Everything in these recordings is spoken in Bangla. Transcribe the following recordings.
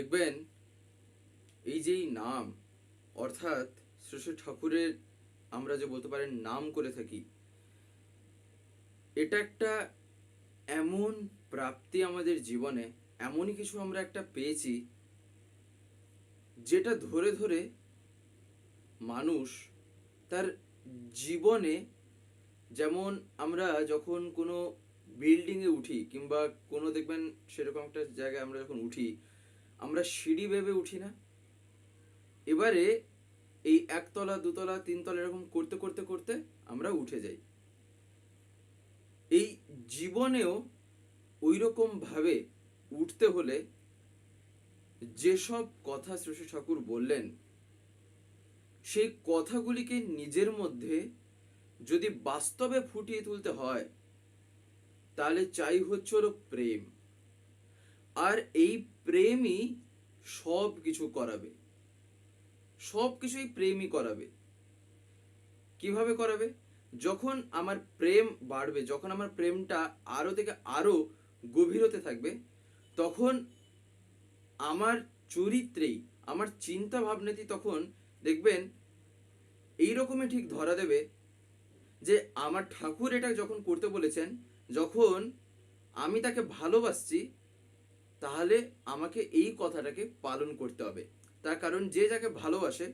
দেখবেন এই যে এই নাম, অর্থাৎ শ্রী ঠাকুরের আমরা যে বলতে পারেন নাম করে থাকি, এটা একটা এমন প্রাপ্তি আমাদের জীবনে, এমনই কিছু আমরা একটা পেয়েছি, যেটা ধরে ধরে মানুষ তার জীবনে যেমন আমরা যখন কোনো বিল্ডিংয়ে উঠি কিংবা কোনো দেখবেন সেরকম একটা জায়গায় আমরা যখন উঠি আমরা সিঁড়ি ভেবে উঠি না। এবারে এই একতলা, দুতলা, তিনতলা এরকম করতে করতে করতে আমরা উঠে যাই। এই জীবনেও ওই রকম ভাবে উঠতে হলে যেসব কথা শ্রী ঠাকুর বললেন, সেই কথাগুলিকে নিজের মধ্যে যদি বাস্তবে ফুটিয়ে তুলতে হয়, তাহলে চাই হচ্ছে হলো প্রেম। আর এই প্রেমই সব কিছু করাবে। সব কিছুই প্রেমই করাবে। কীভাবে করাবে? যখন আমার প্রেম বাড়বে, যখন আমার প্রেমটা আরও থেকে আরও গভীর হতে থাকবে, তখন আমার চরিত্রেই, আমার চিন্তা ভাবনাতেই তখন দেখবেন এই রকমই ঠিক ধরা দেবে যে আমার ঠাকুর এটা যখন করতে বলেছেন, যখন আমি তাকে ভালোবাসছি তাহলে আমাকে এই কথাটাকে পালন করতে হবে। তার কারণ যে যাকে ভালোবাসে,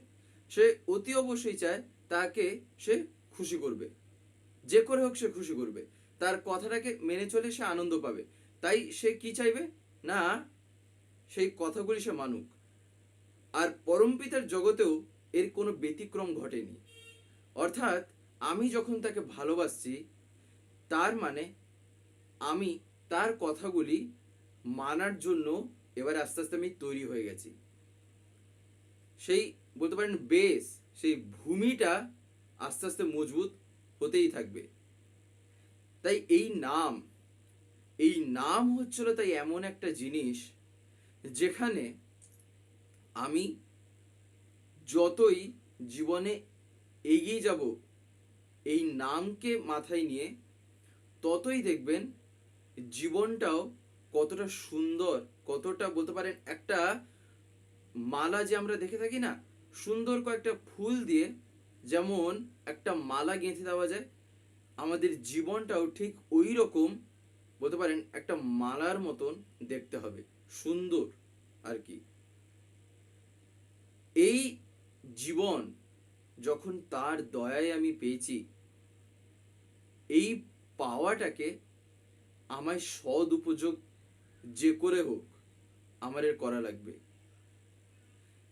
সে অতি অবশ্যই চায় তাকে সে খুশি করবে। যে করে হোক সে খুশি করবে। তার কথাটাকে মেনে চলে সে আনন্দ পাবে। তাই সে কি চাইবে? না, সেই কথাগুলি সে মানুক। আর পরমপিতার জগতেও এর কোনো ব্যতিক্রম ঘটেনি। অর্থাৎ আমি যখন তাকে ভালোবাসছি, তার মানে আমি তার কথাগুলি মানার জন্য এবার আস্তে আস্তে আমি তৈরি হয়ে গেছি। সেই বলতে পারেন বেস সেই ভূমিটা আস্তে আস্তে মজবুত হতেই থাকবে। তাই এই নাম এই নাম হচ্ছিল তাই এমন একটা জিনিস যেখানে আমি যতই জীবনে এগিয়ে যাব, এই নামকে মাথায় নিয়ে ততই দেখবেন জীবনটাও কতটা সুন্দর, কতটা বলতে পারেন একটা মালা যে আমরা দেখে থাকি না, সুন্দর কয়েকটা ফুল দিয়ে যেমন একটা মালা গেঁথে দেওয়া যায়, আমাদের জীবনটাও ঠিক ওই রকম বলতে পারেন একটা মালার মতন দেখতে হবে, সুন্দর আর কি। এই জীবন যখন তার দয়ায় আমি পেয়েছি, এই পাওয়াটাকে আমায় সদ উপযোগ যে করে হোক, আমার এর করা লাগবে।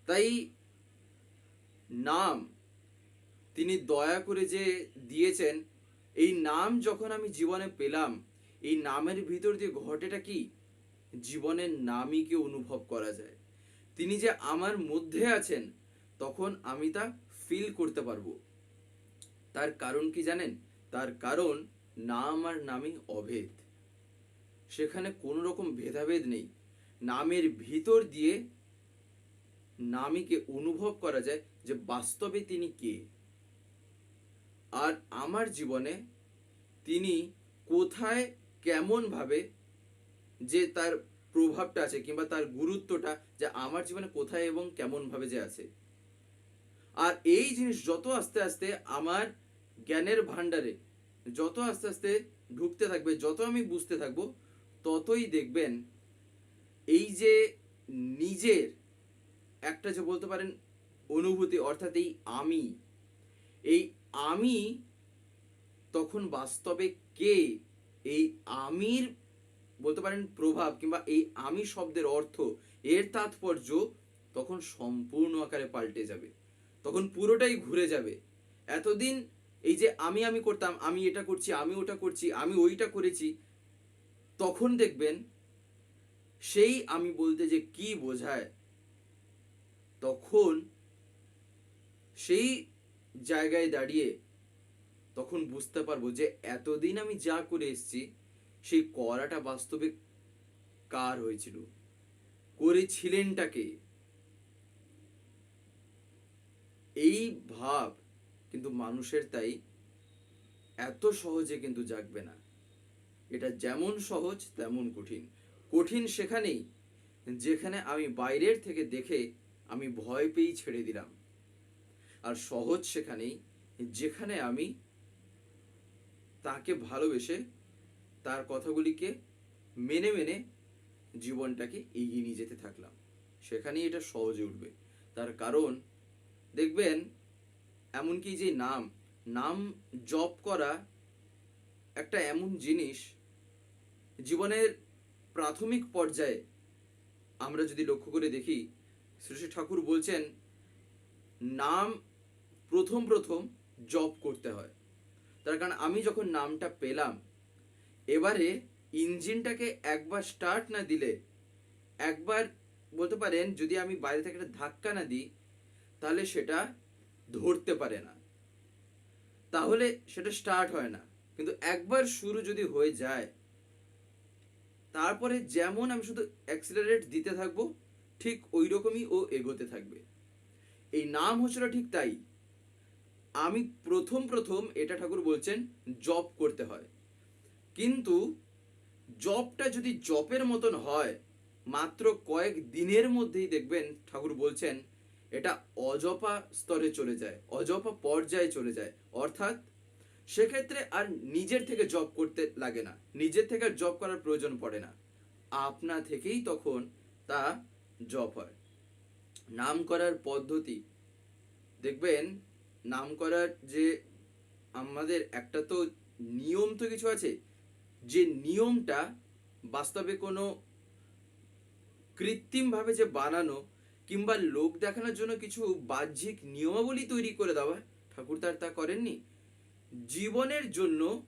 তাই নাম, তিনি দয়া করে যে দিয়েছেন, এই নাম যখন আমি জীবনে পেলাম, এই নামের ভিতর দিয়ে ঘটেটা কি? জীবনের নামইকে অনুভব করা যায়। তিনি যে আমার মধ্যে আছেন, তখন আমি তা ফিল করতে পারব। তার কারণ কি জানেন? তার কারণ নাম আর নামই অভেদ। সেখানে কোনো রকম ভেদাভেদ নেই। নামের ভিতর দিয়ে নামীকে অনুভব করা যায় যে বাস্তবে তিনি কে। আর আমার জীবনে তিনি কোথায় কেমনভাবে যে তার প্রভাবটা আছে কিংবা তার গুরুত্বটা যে আমার জীবনে কোথায় এবং কেমনভাবে যে আছে। আর এই জিনিস যত আস্তে আস্তে আমার জ্ঞানের ভান্ডারে যত আস্তে আস্তে ঢুকতে থাকবে, যত আমি বুঝতে থাকব ততই দেখবেন এই যে নিজের একটা যে বলতে পারেন অনুভূতি, অর্থাৎ এই আমি এই আমি তখন বাস্তবে কে? এই আমির বলতে পারেন প্রভাব কিংবা এই আমি শব্দের অর্থ, এর তাৎপর্য তখন সম্পূর্ণ আকারে পাল্টে যাবে। তখন পুরোটাই ঘুরে যাবে। এতদিন এই যে আমি আমি করতাম, আমি এটা করছি, আমি ওটা করছি, আমি ওইটা করেছি তখন দেখবেন সেই আমি বলতে যে কি বোঝায়, তখন সেই জায়গায় দাঁড়িয়ে তখন বুঝতে পারব যে এতদিন আমি যা করে এসেছি, সেই করাটা বাস্তবে কার হয়েছিল? করেছিলেনটাকে? এই ভাব কিন্তু মানুষের তাই এত সহজে কিন্তু জাগবে না। এটা যেমন সহজ, তেমন কঠিন। কঠিন সেখানেই যেখানে আমি বাইরের থেকে দেখে আমি ভয় পেয়েই ছেড়ে দিলাম। আর সহজ সেখানেই যেখানে আমি তাকে ভালোবেসে তার কথাগুলিকে মেনে মেনে জীবনটাকে এগিয়ে নিয়ে যেতে থাকলাম। সেখানেই এটা সহজে উঠবে। তার কারণ, দেখবেন, এমনকি যে নাম নাম জপ করা একটা এমন জিনিস জীবনের প্রাথমিক পর্যায়ে আমরা যদি লক্ষ্য করে দেখি, শ্রী ঠাকুর বলছেন, নাম প্রথম প্রথম জপ করতে হয়। তার কারণ আমি যখন নামটা পেলাম, এবারে ইঞ্জিনটাকে একবার স্টার্ট না দিলে, একবার বলতে পারেন যদি আমি বাইরে থেকে একটা ধাক্কা না দিই, তাহলে সেটা ধরতে পারে না। তাহলে সেটা স্টার্ট হয় না। কিন্তু একবার শুরু যদি হয়ে যায় তারপরে যেমন আমি শুধু অ্যাক্সিলারেট দিতে থাকব, ঠিক ওই রকমই ও এগোতে থাকবে। এই নাম হচ্ছিল ঠিক তাই। আমি প্রথম প্রথম এটা ঠাকুর বলছেন জব করতে হয়। কিন্তু জবটা যদি জপের মতন হয়, মাত্র কয়েক দিনের মধ্যেই দেখবেন ঠাকুর বলছেন, এটা অজপা স্তরে চলে যায়, অজপা পর্যায়ে চলে যায়। অর্থাৎ সেক্ষেত্রে আর নিজের থেকে জব করতে লাগে না। নিজের থেকে জব করার প্রয়োজন পড়ে না। আপনা থেকেই তখন তা জব হয়। নাম করার পদ্ধতি। দেখবেন নাম করার যে আমাদের একটা তো নিয়ম তো কিছু আছে, যে নিয়মটা বাস্তবে কোনো কৃত্রিমভাবে যে বানানো কিংবা লোক দেখানোর জন্য কিছু বাহ্যিক নিয়মাবলী তৈরি করে দেওয়া, ঠাকুর তার তা করেননি। জীবনের জন্য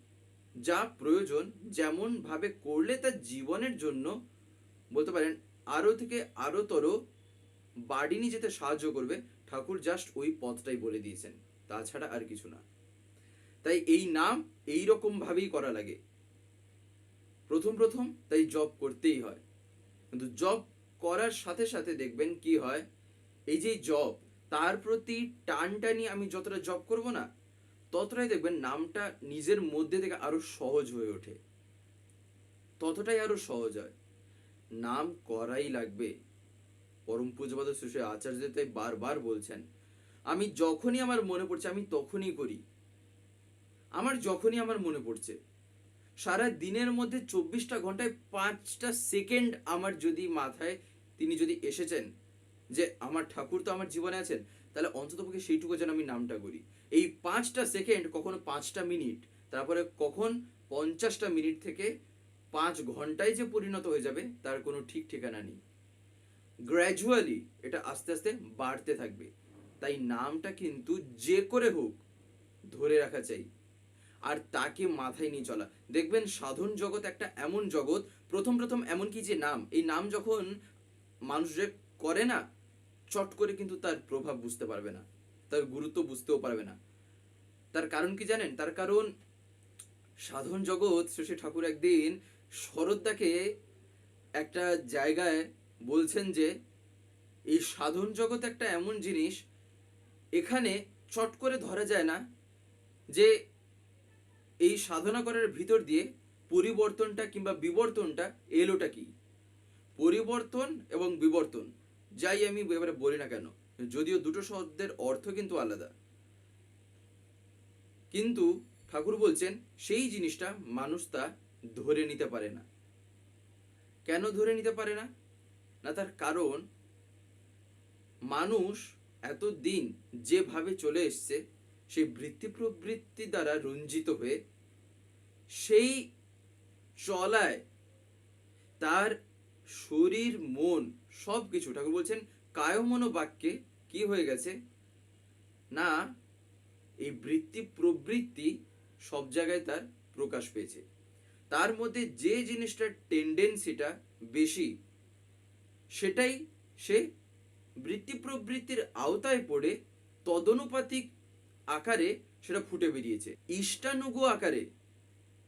যা প্রয়োজন যেমন ভাবে করলে তার জীবনের জন্য, বলতে পারেন আরও থেকে আরও তর বাড়ি নিয়ে যেতে সাহায্য করবে, ঠাকুর জাস্ট ওই পথটাই বলে দিয়েছেন। তাছাড়া আর কিছু না। তাই এই নাম এই রকম ভাবেই করা লাগে। প্রথম প্রথম তাই জব করতেই হয়। কিন্তু জব করার সাথে সাথে দেখবেন কি হয়, এই যে জব তার প্রতি টানটা নিয়ে আমি যতটা জব করব না ততটাই দেখবেন নামটা নিজের মধ্যে থেকে আরও সহজ হয়ে ওঠে। ততটাই আরও সহজ হয়। নাম করাই লাগবে। পরম পূজপাদ শ্রী আচার্য তাই বারবার বলছেন, আমি যখনই আমার মনে পড়ছে, আমি তখনই করি। আমার যখনই আমার মনে পড়ছে। সারা দিনের মধ্যে চব্বিশটা ঘন্টায় পাঁচটা সেকেন্ড আমার যদি মাথায় তিনি যদি এসেছেন যে আমার ঠাকুর তো আমার জীবনে আছেন, তাহলে অন্ততপক্ষে সেইটুকু যেন আমি নামটা করি। এই পাঁচটা সেকেন্ড কখনো পাঁচটা মিনিট তারপরে কখন পঞ্চাশটা মিনিট থেকে পাঁচ ঘন্টায় যে পরিণত হয়ে যাবে, তার কোনো ঠিক ঠিকানা নেই। গ্র্যাজুয়ালি এটা আস্তে আস্তে বাড়তে থাকবে। তাই নামটা কিন্তু যে করে হোক ধরে রাখা চাই। আর তাকে মাথায় নিয়ে চলা। দেখবেন সাধন জগৎ একটা এমন জগৎ, প্রথম প্রথম এমন কি যে নাম, এই নাম যখন মানুষ করে না, চট করে কিন্তু তার প্রভাব বুঝতে পারবে না। তার গুরুত্ব বুঝতেও পারবে না। তার কারণ কি জানেন? তার কারণ সাধন জগৎ, শ্রী ঠাকুর একদিন শরৎদাকে একটা জায়গায় বলছেন যে, এই সাধন জগৎ একটা এমন জিনিস, এখানে চট করে ধরা যায় না যে, এই সাধনা করার ভিতর দিয়ে পরিবর্তনটা কিংবা বিবর্তনটা এলোটা কি? পরিবর্তন এবং বিবর্তন, যাই আমি এবারে বলি না কেন। যদিও দুটো শব্দের অর্থ কিন্তু আলাদা। কিন্তু ঠাকুর বলছেন, সেই জিনিসটা মানুষ তা ধরে নিতে পারে না। কেন ধরে নিতে পারে না? না, তার কারণ মানুষ এতদিন যেভাবে চলে এসছে, সেই বৃত্তি প্রবৃত্তি দ্বারা রঞ্জিত হয়ে, সেই চলায় তার শরীর, মন সব কিছু ঠাকুর বলছেন কায়মন বাক্যে কি হয়ে গেছে? না, এই বৃত্তি প্রবৃত্তি সব জায়গায় তার প্রকাশ পেয়েছে। তার মধ্যে যে জিনিসটার টেন্ডেন্সিটা বেশি, সেটাই সে বৃত্তি প্রবৃত্তির আওতায় পড়ে তদনুপাতিক আকারে সেটা ফুটে বেরিয়েছে। ইষ্টানুগ আকারে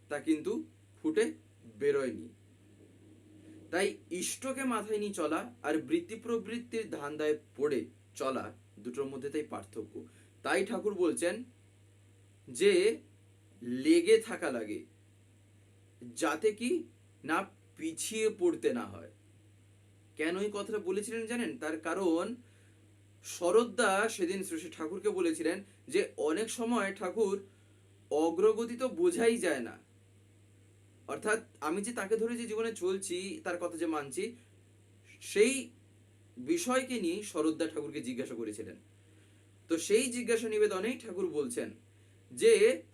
তা কিন্তু ফুটে বেরোয়নি। তাই ইষ্টকে মাথায় নিয়ে চলা আর বৃত্তি প্রবৃত্তির ধান্দায় পড়ে চলা দুটোর মধ্যে তাই পার্থক্য। তাই ঠাকুর বলছেন যে লেগে থাকা লাগে, যাতে কি না পিছিয়ে পড়তে না হয়। কেন এই কথাটা বলেছিলেন জানেন? তার কারণ শরৎদা সেদিন শ্রী ঠাকুরকে বলেছিলেন যে অনেক সময় ঠাকুর অগ্রগতি তো বোঝাই যায় না। অর্থাৎ আমি যে তাকে ধরে যে জীবনে চলছি, তার কথা যে মানছি, সেই বিষয়কে নিয়ে শরদ্দা ঠাকুরকে জিজ্ঞাসা করেছিলেন। তো সেই জিজ্ঞাসা নিবেদনেই ঠাকুর বলছেন যে,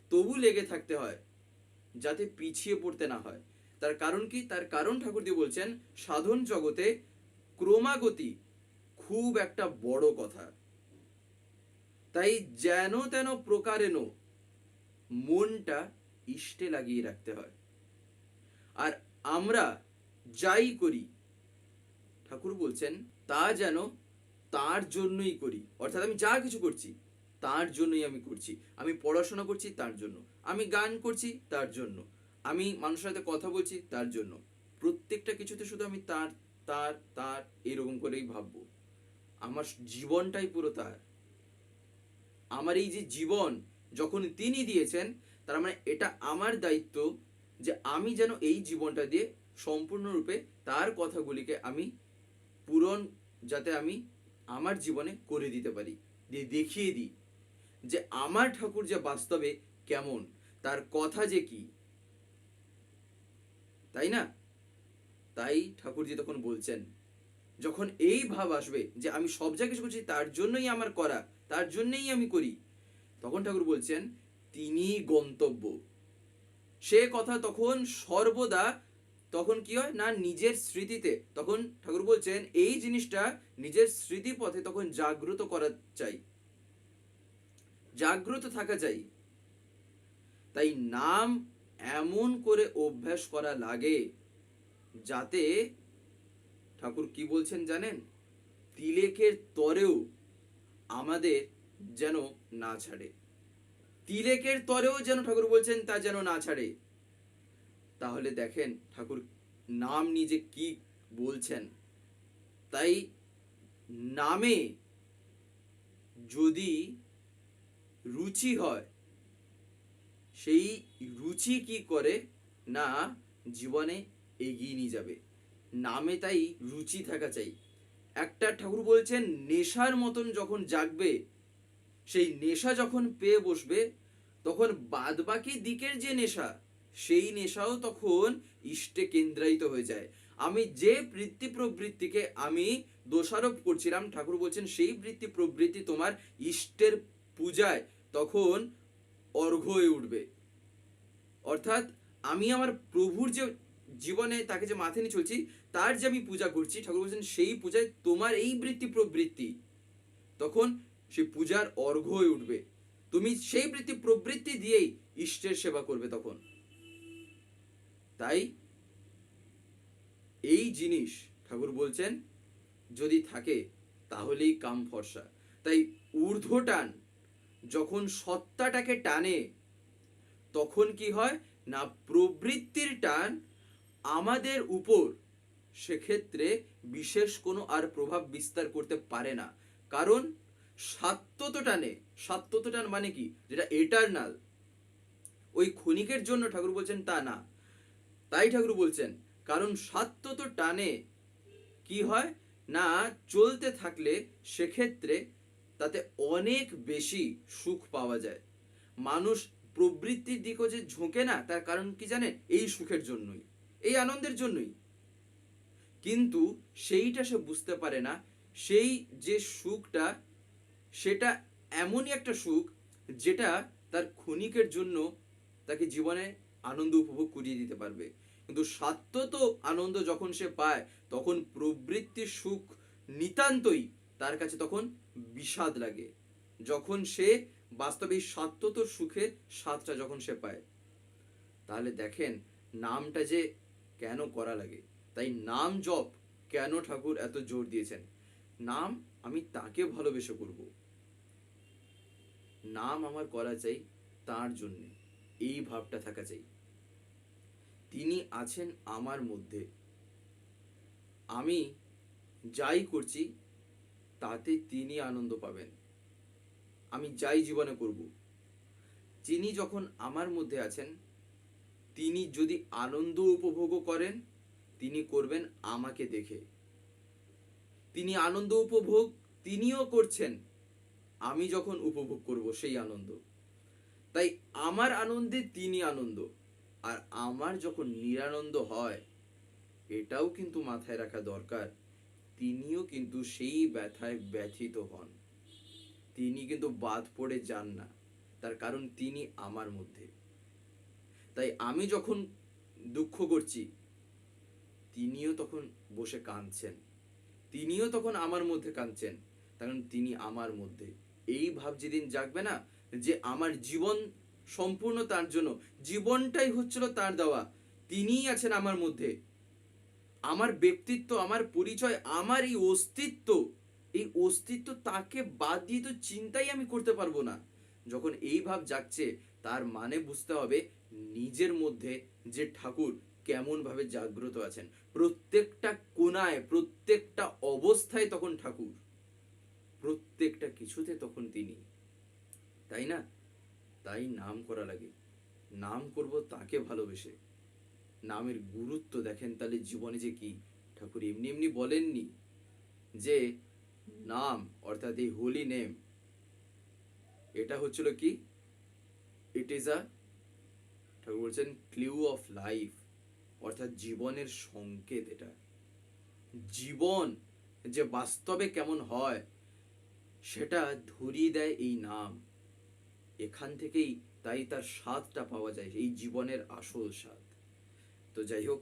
তবু লেগে থাকতে হয়, যাতে পিছিয়ে পড়তে না হয়। তার কারণ কি? তার কারণ ঠাকুর দিয়ে বলছেন, সাধন জগতে ক্রমাগতি খুব একটা বড় কথা। তাই যেন তেন প্রকারেন মনটা ইষ্টে লাগিয়ে রাখতে হয়। আর আমরা যাই করি। ঠাকুর বলছেন, তা যেন তার জন্যই করি। অর্থাৎ আমি যা কিছু করছি, তার জন্যই আমি করছি। আমি পড়াশোনা করছি, তার জন্য। আমি গান করছি, তার জন্য। আমি মানুষের সাথে কথা বলছি, তার জন্য। প্রত্যেকটা কিছুতে শুধু আমি তার তার তার এরকম করেই ভাববো। আমার জীবনটাই পুরো তার। আমার এই যে জীবন যখন তিনি দিয়েছেন, তার মানে এটা আমার দায়িত্ব যে আমি যেন এই জীবনটা দিয়ে সম্পূর্ণরূপে তার কথাগুলিকে আমি পূরণ যাতে আমি আমার জীবনে করে দিতে পারি, দিয়ে দেখিয়ে দিই যে আমার ঠাকুর যে বাস্তবে কেমন, তার কথা যে কি। তাই না? তাই ঠাকুরজি তখন বলছেন, যখন এই ভাব আসবে যে আমি সব যা কিছু করছি তার জন্যই আমার করা, তার জন্যই আমি করি, তখন ঠাকুর বলছেন তিনি গন্তব্য। সে কথা তখন সর্বদা, তখন কি হয় না, নিজের স্মৃতিতে, তখন ঠাকুর বলছেন, এই জিনিসটা নিজের স্মৃতি পথে তখন জাগ্রত করা চাই। জাগ্রত থাকা চাই। তাই নাম এমন করে অভ্যাস করা লাগে যাতে, ঠাকুর কি বলছেন জানেন? তিলেকের তরেও আমাদের যেন না ছাড়ে। তিলেকের তরেও যেন ঠাকুর বলছেন, তা যেন না ছাড়ে। তাহলে দেখেন ঠাকুর নাম নিজে কি বলছেন। তাই নামে যদি রুচি হয়, সেই রুচি কি করে? না, জীবনে এগিয়ে নিয়ে যাবে। নামে তাই রুচি থাকা চাই। একটা ঠাকুর বলছেন, নেশার মতন যখন জাগবে সেই নেশা যখন পেয়ে বসবে, তখন বাদবাকি দিকের যে নেশা, সেই নেশাও তখন ইষ্টে কেন্দ্রায়িত হয়ে যায়। আমি যে বৃত্তি প্রবৃত্তিকে আমি দোষারোপ করছিলাম, ঠাকুর বলছেন, সেই বৃত্তি প্রবৃত্তি তোমার ইষ্টের পূজায় তখন অর্ঘ্য হয়ে উঠবে। অর্থাৎ আমি আমার প্রভুর যে জীবনে তাকে যে মাথায় নিয়ে চলছি, তার যে আমি পূজা করছি, ঠাকুর বলছেন, সেই পূজায় তোমার এই বৃত্তি প্রবৃত্তি তখন সেই পূজার অর্ঘ্য হয়ে উঠবে। তুমি সেই বৃত্তি প্রবৃত্তি দিয়েই ইষ্টের সেবা করবে তখন। তাই এই জিনিস ঠাকুর বলছেন, যদি থাকে তাহলেই কাম ফর্সা। তাই ঊর্ধ্ব টান, যখন সত্তাটাকে টানে, তখন কি হয়? না, প্রবৃত্তির টান আমাদের উপর, সেক্ষেত্রে বিশেষ কোনো আর প্রভাব বিস্তার করতে পারে না। কারণ সাত্যত টানে টান মানে কি? যেটা এটারনাল ওই ক্ষণিকের জন্য ঠাকুর বলছেন তা না। তাই ঠাকুর বলছেন, কারণ সাত্যত টানে কি হয়? না, চলতে থাকলে সেক্ষেত্রে তাতে অনেক বেশি সুখ পাওয়া যায়। মানুষ প্রবৃত্তির দিকও যে ঝোঁকে না, তার কারণ কি জানেন? এই সুখের জন্যই, এই আনন্দের জন্যই। কিন্তু সেইটা সে বুঝতে পারে না। সেই যে সুখটা সেটা এমনই একটা সুখ যেটা তার ক্ষণিকের জন্য তাকে জীবনে আনন্দ উপভোগ করিয়ে দিতে পারবে। কিন্তু সাত্যত আনন্দ যখন সে পায়, তখন প্রবৃত্তির সুখ নিতান্তই তার কাছে তখন বিষাদ লাগে। যখন সে বাস্তবে সাত্যত সুখের স্বাদটা যখন সে পায়, তাহলে দেখেন নামটা যে কেন করা লাগে। তাই নাম জপ কেন ঠাকুর এত জোর দিয়েছেন? নাম আমি তাকে ভালোবেসে করব। নাম আমার করা চাই তার জন্য, এই ভাবটা থাকা চাই। তিনি আছেন আমার মধ্যে। আমি যাই করছি, তাতে তিনি আনন্দ পাবেন। আমি যাই জীবনে করব। যিনি যখন আমার মধ্যে আছেন, তিনি যদি আনন্দ উপভোগ করেন, তিনি করবেন আমাকে দেখে। তিনি আনন্দ উপভোগ তিনিও করছেন। আমি যখন উপভোগ করব সেই আনন্দ। তাই আমার আনন্দে তিনি আনন্দ। আর আমার যখন নিরানন্দ হয়, এটাও কিন্তু মাথায় রাখা দরকার। তিনিও কিন্তু সেই ব্যথায় ব্যথিত হন। তিনি কিন্তু বাদ পড়ে যান না। তার কারণ তিনি আমার মধ্যে। তাই আমি যখন দুঃখ করছি, তিনিও তখন বসে কাঁদছেন। তিনিও তখন আমার মধ্যে কাঁদছেন। কারণ তিনি আমার মধ্যে। এই ভাব যেদিন জাগবে না, যে আমার জীবন সম্পূর্ণ তার জন্য, জীবনটাই হচ্ছিল তার দেওয়া, তিনিই আছেন আমার মধ্যে। আমার ব্যক্তিত্ব, আমার পরিচয়, আমার এই অস্তিত্ব এই অস্তিত্ব তাকে বাদ দিয়ে তো চিন্তাই আমি করতে পারব না। যখন এই ভাব জাগছে, তার মানে বুঝতে হবে নিজের মধ্যে যে ঠাকুর কেমন ভাবে জাগ্রত আছেন। প্রত্যেকটা কোনায় প্রত্যেকটা অবস্থায় তখন ঠাকুর। প্রত্যেকটা কিছুতে তখন তিনি। তাই না? তাই নাম করা লাগে। নাম করব তাকে ভালোবেসে। নামের গুরুত্ব দেখেন তাহলে জীবনে যে কি? ঠাকুর এমনি এমনি বলেননি যে নাম, অর্থাৎ এই হোলি নেম এটা হচ্ছিল কি? ইট ইজ আ ঠাকুর বলছেন ক্লিউ অফ লাইফ অর্থাৎ জীবনের সংকেত এটা। জীবন যে বাস্তবে কেমন হয় সেটা ধরিয়ে দেয় এই নাম। এখান থেকেই তাই তার স্বাদটা পাওয়া যায়, এই জীবনের আসল স্বাদ। তো যাই হোক